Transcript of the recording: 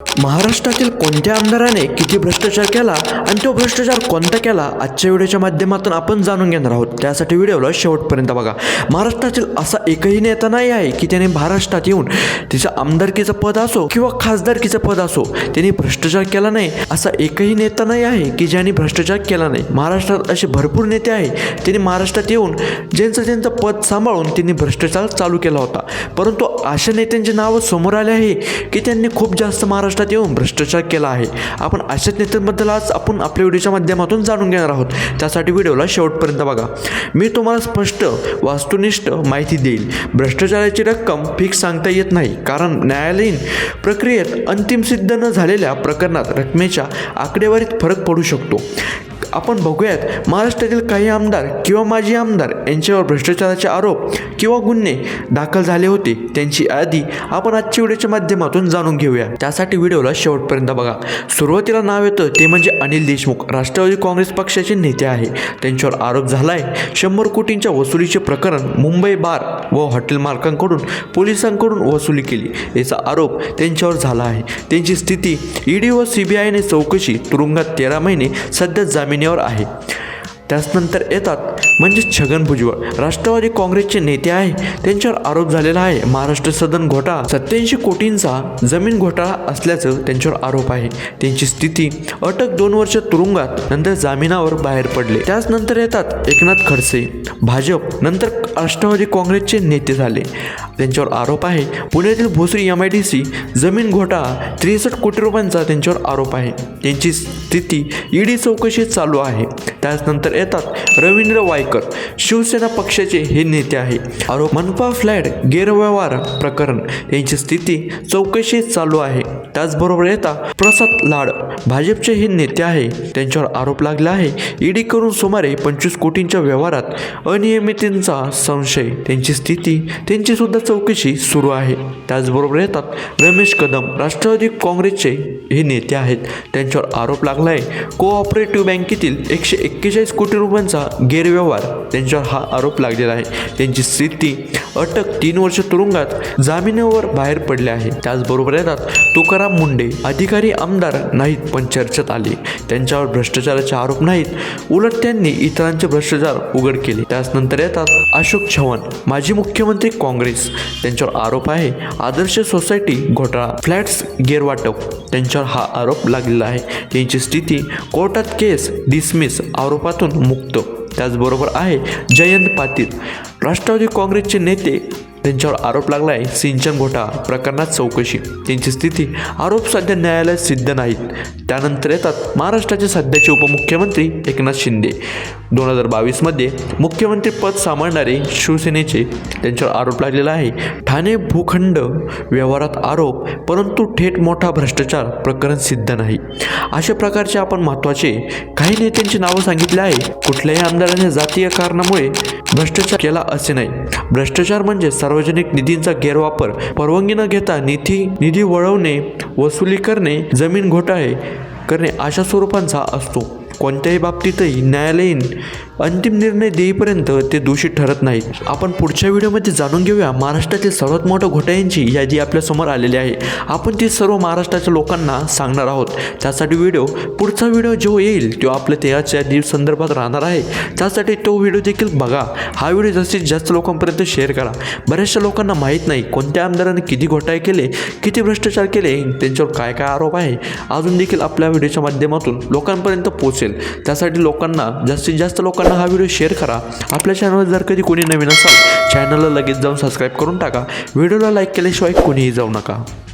महाराष्ट्रातील कोणत्या आमदाराने किती भ्रष्टाचार केला आणि तो भ्रष्टाचार कोणता केला आजच्या व्हिडिओच्या माध्यमातून आपण जाणून घेणार आहोत. त्यासाठी व्हिडिओला शेवटपर्यंत बघा. महाराष्ट्रातील असा एकही नेता नाही आहे की त्याने महाराष्ट्रात येऊन तिचं आमदारकीचं पद असो किंवा खासदारकीचं पद असो त्यांनी भ्रष्टाचार केला नाही. असा एकही नेता नाही आहे की ज्यांनी भ्रष्टाचार केला नाही. महाराष्ट्रात असे भरपूर नेते आहे त्यांनी महाराष्ट्रात येऊन ज्यांचं त्यांचं पद सांभाळून त्यांनी भ्रष्टाचार चालू केला होता. परंतु अशा नेत्यांची नावं समोर आले आहे की त्यांनी खूप जास्त महाराष्ट्र महाराष्ट्रात येऊन भ्रष्टाचार केला आहे. आपण अशाच नेत्यांबद्दल आज आपण आपल्या व्हिडिओच्या माध्यमातून जाणून घेणार आहोत. त्यासाठी व्हिडिओला शेवटपर्यंत बघा. मी तुम्हाला स्पष्ट वास्तुनिष्ठ माहिती देईल. भ्रष्टाचाराची रक्कम फिक्स सांगता येत नाही. कारण न्यायालयीन प्रक्रियेत अंतिम सिद्ध न झालेल्या प्रकरणात रकमेच्या आकडेवारीत फरक पडू शकतो. आपण बघूयात महाराष्ट्रातील काही आमदार किंवा माजी आमदार यांच्यावर भ्रष्टाचाराचे आरोप किंवा गुन्हे दाखल झाले होते त्यांची यादी आपण आजच्या व्हिडिओच्या माध्यमातून जाणून घेऊया. त्यासाठी व्हिडिओला शेवटपर्यंत बघा. सुरुवातीला नाव येतं ते म्हणजे अनिल देशमुख राष्ट्रवादी काँग्रेस पक्षाचे नेते आहे. त्यांच्यावर आरोप झाला आहे शंभर कोटींच्या वसुलीचे प्रकरण मुंबई बार व हॉटेल मालकांकडून पोलिसांकडून वसुली केली. याचा आरोप त्यांच्यावर झाला आहे. त्यांची स्थिती ईडी व सी बी आयने चौकशी तुरुंगात तेरा महिने सध्या जामीन जामिनावर आहे. त्याचनंतर येतात म्हणजे छगन भुजबळ. राष्ट्रवादी काँग्रेसचे नेते आहे. त्यांच्यावर आरोप झालेला आहे. महाराष्ट्र सदन घोटाळा. सत्याऐंशी कोटींचा जमीन घोटाळा असल्याचं त्यांच्यावर आरोप आहे. त्यांची स्थिती अटक दोन वर्ष तुरुंगात नंतर जामिनावर बाहेर पडले. त्याचनंतर येतात एकनाथ खडसे. भाजप नंतर राष्ट्रवादी काँग्रेसचे नेते झाले. त्यांच्यावर आरोप आहे. पुण्यातील Bhosari M I D C जमीन घोटाळा त्रेसष्ट कोटी रुपयांचा त्यांच्यावर आरोप आहे. त्यांची स्थिती ईडी चौकशी चालू आहे. त्याचनंतर येतात रवींद्र वायकर शिवसेना पक्षाचे हे नेते आहे. आरोप मनपा फ्लॅट गैरव्यवहार प्रकरण यांची स्थिती चौकशी चालू आहे. त्याचबरोबर येता प्रसाद लाड भाजपचे हे नेते आहे. त्यांच्यावर आरोप लागला आहे. ईडी करून सुमारे पंचवीस कोटींच्या व्यवहारात अनियमिततेचा संशय त्यांची स्थिती त्यांची सुद्धा चौकशी सुरू आहे. त्याचबरोबर येतात रमेश कदम राष्ट्रवादी काँग्रेसचे हे नेते आहेत. त्यांच्यावर आरोप लागला आहे कोऑपरेटिव्ह बँकेतील एकशे एक्केचाळीस कोटी रुपयांचा गैरव्यवहार त्यांच्यावर हा आरोप लागलेला आहे. त्यांची स्थिती अटक तीन वर्ष तुरुंगात जामिनावर बाहेर पडले आहे. त्याचबरोबर येतात तुकाराम मुंडे अधिकारी आमदार नाहीत पण चर्चेत आले. त्यांच्यावर भ्रष्टाचाराचे आरोप नाहीत. उलट त्यांनी इतरांचे भ्रष्टाचार उघड केले. त्याचनंतर येतात अशोक चव्हाण माजी मुख्यमंत्री काँग्रेस. त्यांच्यावर आरोप आहे आदर्श सोसायटी घोटाळा फ्लॅट्स गैरवाटप. त्यांच्या त्यांच्यावर हा आरोप लागलेला आहे. त्यांची स्थिती कोर्टात केस डिसमिस आरोपातून मुक्त. त्याचबरोबर आहे जयंत पाटील. राष्ट्रवादी काँग्रेसचे नेते त्यांच्यावर आरोप लागला आहे सिंचन घोटाळा प्रकरणात चौकशी. त्यांची स्थिती आरोप सध्या न्यायालयात सिद्ध नाहीत. त्यानंतर येतात महाराष्ट्राचे सध्याचे उपमुख्यमंत्री एकनाथ शिंदे. दोन हजार बावीसमध्ये मुख्यमंत्री पद सांभाळणारे शिवसेनेचे त्यांच्यावर आरोप लागलेला आहे. ठाणे भूखंड व्यवहारात आरोप परंतु थेट मोठा भ्रष्टाचार प्रकरण सिद्ध नाही. अशा प्रकारचे आपण महत्त्वाचे काही नेत्यांची नावं सांगितले आहे कुठल्याही आमदाराने जातीय कारणामुळे भ्रष्टाचार केला असे नाही. भ्रष्टाचार म्हणजे सार्वजनिक निधींचा गैरवापर परवानगी न घेता निधी निधी वळवणे वसुली करणे जमीन घोटाळे करणे अशा स्वरूपांचा असतो. कोणत्याही बाबतीतही न्यायालयीन अंतिम निर्णय देईपर्यंत ते दोषी ठरत नाहीत. आपण पुढच्या व्हिडिओमध्ये जाणून घेऊया महाराष्ट्रातील सर्वात मोठ्या घोटाळ्यांची यादी आपल्यासमोर आलेली आहे. आपण ती सर्व महाराष्ट्राच्या लोकांना सांगणार आहोत. त्यासाठी व्हिडिओ पुढचा व्हिडिओ जो येईल तो आपल्या त्याच्या दिवस संदर्भात राहणार आहे. त्यासाठी तो व्हिडिओ देखील बघा. हा व्हिडिओ जास्तीत जास्त लोकांपर्यंत शेअर करा. बऱ्याचशा लोकांना माहीत नाही कोणत्या आमदाराने किती घोटाळे केले किती भ्रष्टाचार केले त्यांच्यावर काय काय आरोप आहे. अजून देखील आपल्या व्हिडिओच्या माध्यमातून लोकांपर्यंत पोहोचेल. त्यासाठी लोकांना जास्तीत जास्त लोकांना हा व्हिडिओ शेअर करा. आपल्या चॅनलवर जर कधी कोणी नवीन असाल चॅनलला लगेच जाऊन सबस्क्राईब करून टाका. व्हिडिओला लाईक केल्याशिवाय कोणीही जाऊ नका.